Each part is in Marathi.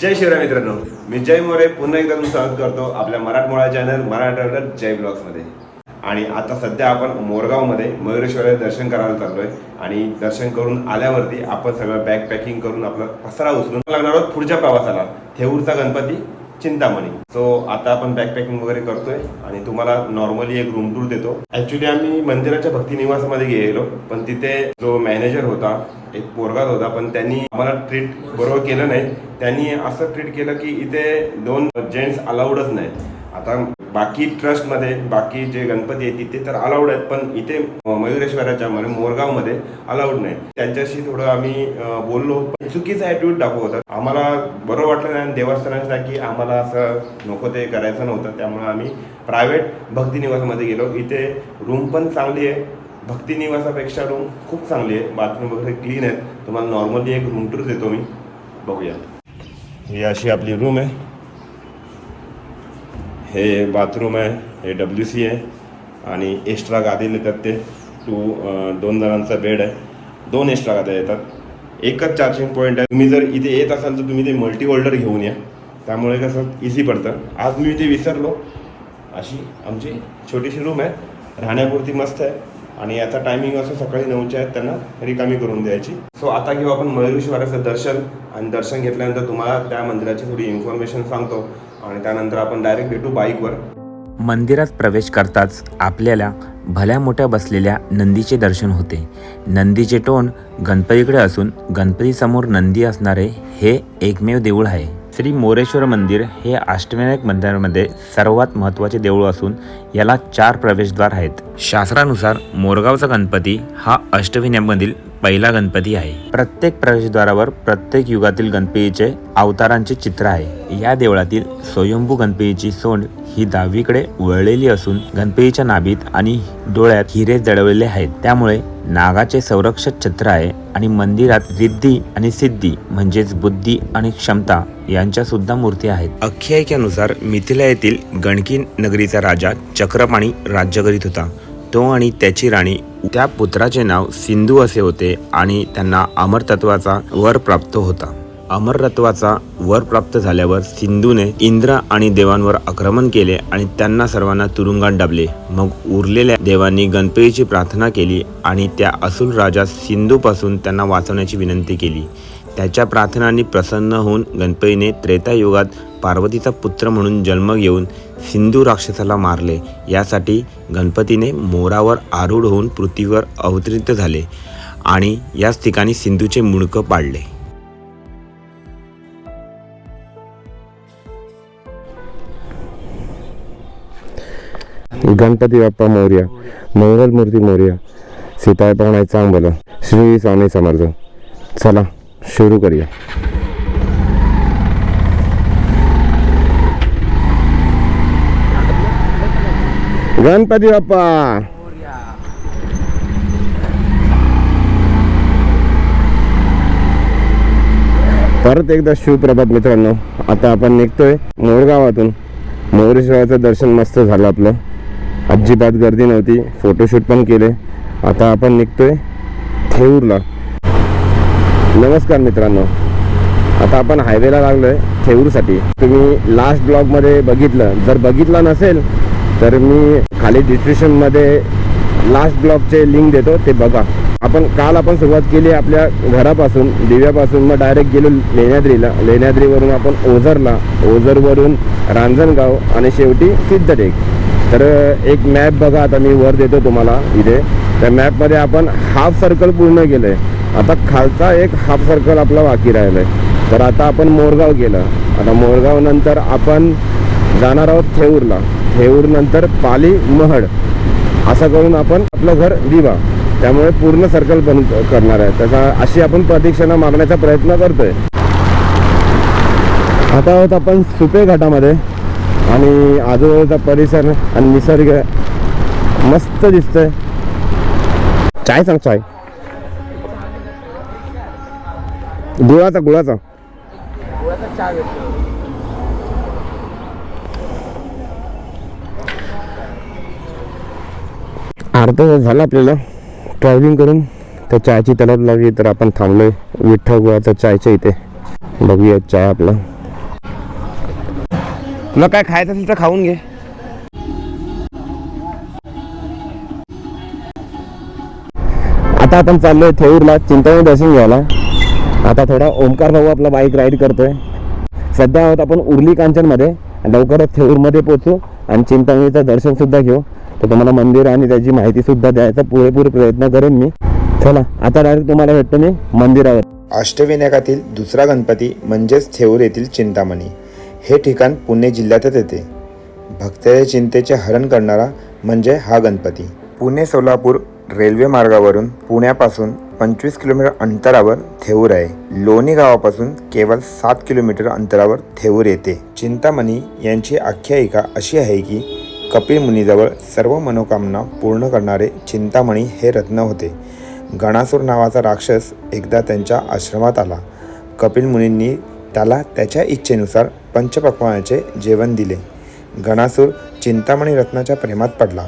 जय शिवराय मित्रांनो. मी जय मोरे. पुन्हा एकदा तुमचं स्वागत करतो आपल्या मराठमोळा चॅनल मराठा ट्रॅव्हलर जय ब्लॉग्समध्ये आणि आता सध्या आपण मोरगावमध्ये मयुरेश्वर दर्शन करायला चाललोय. आणि दर्शन करून आल्यावरती आपण सगळं बॅग पॅकिंग करून आपला पसरा उचलून लागणार आहोत पुढच्या प्रवासाला. थेऊरचा गणपती चिंतामणी. सो आता आपण बॅकपॅकिंग वगैरे करतोय आणि तुम्हाला नॉर्मली एक रूम टूर देतो. ऍक्च्युली आम्ही मंदिराच्या भक्ती निवासामध्ये गेलो पण तिथे जो मॅनेजर होता एक पोरगाच होता पण त्यांनी आम्हाला ट्रीट बरोबर केलं नाही. त्यांनी असं ट्रीट केलं की इथे दोन जेंट्स अलाउडच नाही आता बाकी ट्रस्टमध्ये बाकी जे गणपती आहेत तिथे तर अलाउड आहेत पण इथे मयुरेश्वराच्या म्हणजे मोरगावमध्ये अलाउड नाही. त्यांच्याशी थोडं आम्ही बोललो. चुकीचा ॲटिट्यूड दाखवतात. आम्हाला बरं वाटलं नाही आणि देवस्थानाच्या की आम्हाला असं नको ते करायचं नव्हतं. त्यामुळे आम्ही प्रायव्हेट भक्तिनिवासमध्ये गेलो. इथे रूम पण चांगली आहे. भक्तिनिवासापेक्षा रूम खूप चांगली आहे. बाथरूम वगैरे क्लीन आहेत. तुम्हाला नॉर्मली एक रूम टूर देतो मी. बघूया. ही अशी आपली रूम आहे. हे बाथरूम आहे हे डब्ल्यू सी आहे आणि एक्स्ट्रा गादी येतात ते. टू दोन जणांचा बेड आहे. दोन एक्स्ट्रा गाद्या येतात. एकच चार्जिंग पॉईंट आहे. तुम्ही जर इथे येत असाल तर तुम्ही ते मल्टी होल्डर घेऊन या. त्यामुळे कसं इझी पडतं. आज मी इथे विसरलो. अशी आमची छोटीशी रूम आहे. राहण्यापुरती मस्त आहे. आणि याचा टायमिंग असं सकाळी नऊच्या आहेत. त्यांना रिकामी करून द्यायची. सो आता घेऊ आपण मयुरेश्वराचं दर्शन. आणि दर्शन घेतल्यानंतर तुम्हाला त्या मंदिराची थोडी इन्फॉर्मेशन सांगतो. आणि त्यानंतर आपण डायरेक्ट भेटू बाईकवर मंदिरात प्रवेश करताच आपल्याला भल्या मोठ्या बसलेल्या नंदीचे दर्शन होते. नंदीचे तोंड गणपतीकडे असून गणपतीसमोर नंदी असणारे हे एकमेव देऊळ आहे. श्री मोरेश्वर मंदिर हे अष्टविनायक मंदिरामध्ये सर्वात महत्त्वाचे देऊळ असून याला चार प्रवेशद्वार आहेत. शास्त्रानुसार मोरगावचा गणपती हा अष्टविनायकमधील पहिला गणपती आहे. प्रत्येक प्रवेशद्वारावर प्रत्येक युगातील गणपतीचे अवतारांचे चित्र आहे. या देवळातील स्वयंभू गणपतीची सोंड ही डावीकडे वळलेली असून गणपतीच्या नाभीत आणि डोळ्यात हिरे जडवलेले आहेत. त्यामुळे नागाचे संरक्षक छत्र आहे आणि मंदिरात रिद्धी आणि सिद्धी म्हणजेच बुद्धी आणि क्षमता यांच्या सुद्धा मूर्ती आहेत. आख्यायिकेनुसार मिथिला येथील गणकी नगरीचा राजा चक्रपाणी राज्य करीत होता. तो आणि त्याची राणी त्या पुत्राचे नाव सिंधू असे होते आणि त्यांना अमरतत्वाचा वर प्राप्त होता. अमरत्वाचा वर प्राप्त झाल्यावर सिंधूने इंद्र आणि देवांवर आक्रमण केले आणि त्यांना सर्वांना तुरुंगात डाबले. मग उरलेल्या देवांनी गणपतीची प्रार्थना केली आणि त्या असुल राजा सिंधूपासून त्यांना वाचवण्याची विनंती केली. त्याच्या प्रार्थनांनी प्रसन्न होऊन गणपतीने त्रेतायुगात पार्वतीचा पुत्र म्हणून जन्म घेऊन सिंधू राक्षसाला मारले. यासाठी गणपतीने मोरावर आरूढ होऊन पृथ्वीवर अवतरित झाले आणि याच ठिकाणी सिंधूचे मुंडकं पाडले. गणपती बाप्पा मौर्य मंगलमूर्ती मौर्य सीताय पाहण्याचा चांगलं श्री स्वामी समर्थ. चला. सुरू करूया. गणपती बाप्पा. परत एकदा शिवप्रभात मित्रांनो आता आपण निघतोय मोरगावातून. मोरेश्वराचं दर्शन मस्त झालं आपलं. अजिबात गर्दी नव्हती फोटोशूट पण केले. आता आपण निघतोय थेऊरला. नमस्कार मित्रांनो. आता आपण हायवेला लागलोय थेऊरसाठी. तुम्ही लास्ट ब्लॉगमध्ये बघितलं. जर बघितलं नसेल तर मी खाली डिस्क्रिप्शनमध्ये लास्ट ब्लॉगचे लिंक देतो ते बघा. आपण काल आपण सुरुवात केली आपल्या घरापासून दिव्यापासून मग डायरेक्ट गेलो लेण्याद्रीला. लेण्याद्रीवरून आपण ओझरला. ओझरवरून रांजणगाव आणि शेवटी सिद्धटेक. तर एक मॅप बघा आता मी वर देतो तुम्हाला इथे. त्या मॅपमध्ये आपण हाफ सर्कल पूर्ण केलं आहे आता खालचा एक हाफ सर्कल आपला बाकी राहिला आहे तर आता आपण मोरगाव गेलं. आता मोरगाव नंतर आपण जाणार आहोत थेऊरला. थेऊर नंतर पाली महड. असं करून आपण आपलं घर दिवा त्यामुळे पूर्ण सर्कल बंद करणार आहे. त्याचा अशी आपण प्रदक्षिणा मागण्याचा प्रयत्न करतोय. आता आहोत आपण सुपे घाटामध्ये. आणि आजूबाजूचा परिसर आणि निसर्ग मस्त दिसतोय. चाय सांग चाय. गुळाचा गुळाचा. अर्धा तास झाला आपल्याला ट्रॅव्हलिंग करून. त्या चायची तलब लागली तर आपण थांबलोय. विठ्ठल गुळाचा चायच्या इथे. बघूया चाय आपला. तुला काय खायचं असेल तर खाऊन घे. आता आपण चाललोय थेऊरला चिंतामणी दर्शन घ्यायला. आता थोडा ओमकार भाऊ आपला बाईक राईड करतोय. सध्या आहोत आपण उर्ली कांचनमध्ये. लवकरच थेऊरमध्ये पोचू आणि चिंतामणीचं दर्शन सुद्धा घेऊ. तर तुम्हाला मंदिर आणि त्याची माहिती सुद्धा द्यायचा पुरेपूर प्रयत्न करेन मी. चला आता डायरेक्ट तुम्हाला भेटतो मी मंदिरावर. अष्टविनायकातील दुसरा गणपती म्हणजेच थेऊर येथील चिंतामणी. हे ठिकाण पुणे जिल्ह्यातच येते. भक्ताच्या चिंतेचे हरण करणारा म्हणजे हा गणपती. पुणे सोलापूर रेल्वे मार्गावरून पुण्यापासून पंचवीस किलोमीटर अंतरावर थेऊर आहे. लोणी गावापासून केवळ सात किलोमीटर अंतरावर थेऊर येते. चिंतामणी यांची आख्यायिका अशी आहे की कपिल मुनीजवळ सर्व मनोकामना पूर्ण करणारे चिंतामणी हे रत्न होते. गणासूर नावाचा राक्षस एकदा त्यांच्या आश्रमात आला. कपिल मुनींनी त्याला त्याच्या इच्छेनुसार पंचपक्वानाचे जेवण दिले. गणासूर चिंतामणी रत्नाच्या प्रेमात पडला.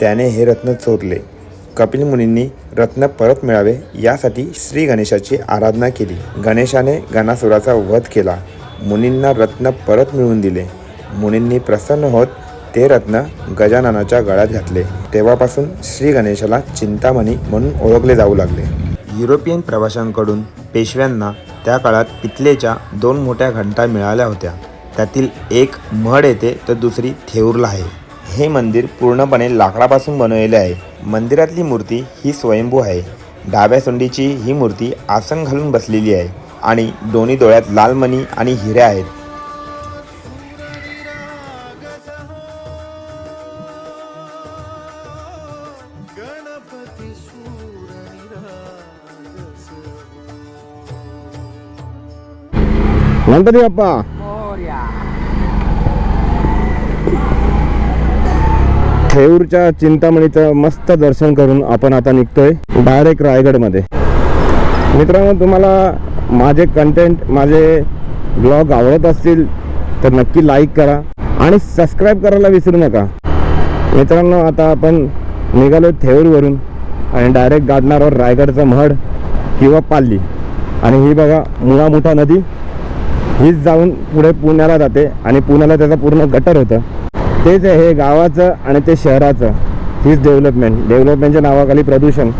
त्याने हे रत्न चोरले. कपिल मुनींनी रत्न परत मिळावे यासाठी श्री गणेशाची आराधना केली. गणेशाने गणासुराचा वध केला. मुनींना रत्न परत मिळवून दिले. मुनींनी प्रसन्न होत ते रत्न गजाननाच्या गळ्यात घातले. तेव्हापासून श्री गणेशाला चिंतामणी म्हणून ओळखले जाऊ लागले. युरोपियन प्रवाशांकडून पेशव्यांना त्या काळात पितलेच्या दोन मोठ्या घंटा मिळाल्या होत्या. त्यातील एक मढ येते तर दुसरी थेऊरला आहे. हे मंदिर पूर्णपणे लाकडापासून बनवलेले आहे. मंदिरातली मूर्ती ही स्वयंभू आहे. डाव्या सोंडीची ही मूर्ती आसन घालून बसलेली आहे आणि दोन्ही डोळ्यात लाल मणी आणि हिरे आहेत. गणपती बाप्पा! थेऊरच्या चिंतामणीचं मस्त दर्शन करून आपण आता निघतोय डायरेक्ट रायगडमध्ये. मित्रांनो तुम्हाला माझे कंटेंट माझे ब्लॉग आवडत असतील तर नक्की लाईक करा आणि सबस्क्राईब करायला विसरू नका. मित्रांनो आता आपण निघालो थेऊरवरून आणि डायरेक्ट गाडणारवर रायगडचं म्हड किंवा पाल्ली. आणि ही बघा मुळा मोठा नदी. हीच जाऊन पुढे पुण्याला जाते आणि पुण्याला त्याचं पूर्ण गटर होतं. तेच आहे हे गावाचं आणि ते शहराचं. हीच डेव्हलपमेंट डेव्हलपमेंटच्या नावाखाली प्रदूषण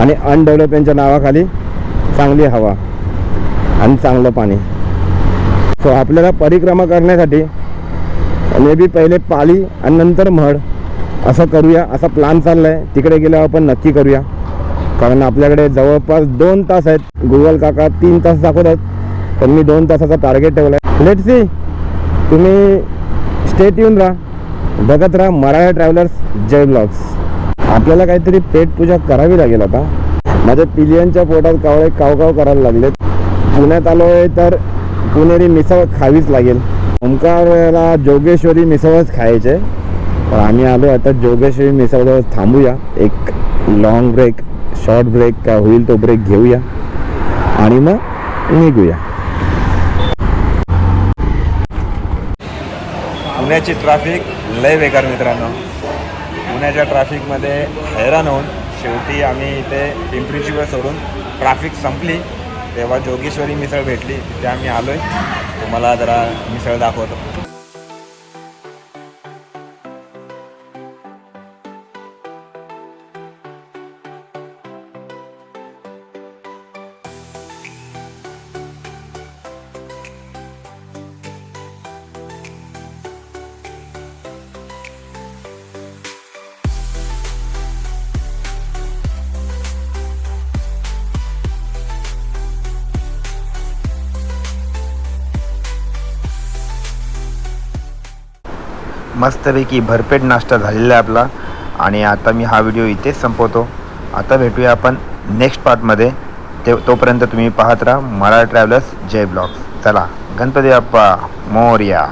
आणि अनडेव्हलपमेंटच्या नावाखाली चांगली हवा आणि चांगलं पाणी. सो आपल्याला परिक्रमा करण्यासाठी मे बी पहिले पाली आणि नंतर म्हड असं करूया असा प्लॅन चालला आहे तिकडे गेल्यावर आपण नक्की करूया. कारण आपल्याकडे जवळपास दोन तास आहेत. गुगल काका तीन तास दाखवतात पण मी दोन तासाचा टार्गेट ठेवला आहे लेट सी तुम्ही स्टेट येऊन राहा. बघत राहा मराठा ट्रॅव्हलर्स जय ब्लॉग्स. आपल्याला काहीतरी पेट पूजा करावी लागेल आता. माझ्या पिलियनच्या पोटात कावळे काव काव करायला लागलेत. पुण्यात आलो आहे तर पुणेरी मिसळ खावीच लागेल. ओंकारला जोगेश्वरी मिसळच खायचे. पण आम्ही आलो आता जोगेश्वरी मिसळजवळ थांबूया. एक लॉंग ब्रेक शॉर्ट ब्रेक का होईल तो ब्रेक घेऊया. आणि मग निघूया. पुण्याची ट्रॅफिक लय बेकार मित्रांनो. पुण्याच्या ट्रॅफिकमध्ये हैराण होऊन शेवटी आम्ही इथे पिंपरीची वेळ सोडून ट्रॅफिक संपली. तेव्हा जोगेश्वरी मिसळ भेटली. तिथे आम्ही आलो आहे तुम्हाला जरा मिसळ दाखवतो. मस्तपैकी भरपेट नाश्ता झालेला आहे आपला. आणि आता मी हा व्हिडिओ इथेच संपवतो. आता भेटूया आपण नेक्स्ट पार्टमध्ये ते तोपर्यंत तुम्ही पाहत राहा मराठा ट्रॅव्हलर्स जय ब्लॉग्स. चला गणपती बाप्पा मोर्या.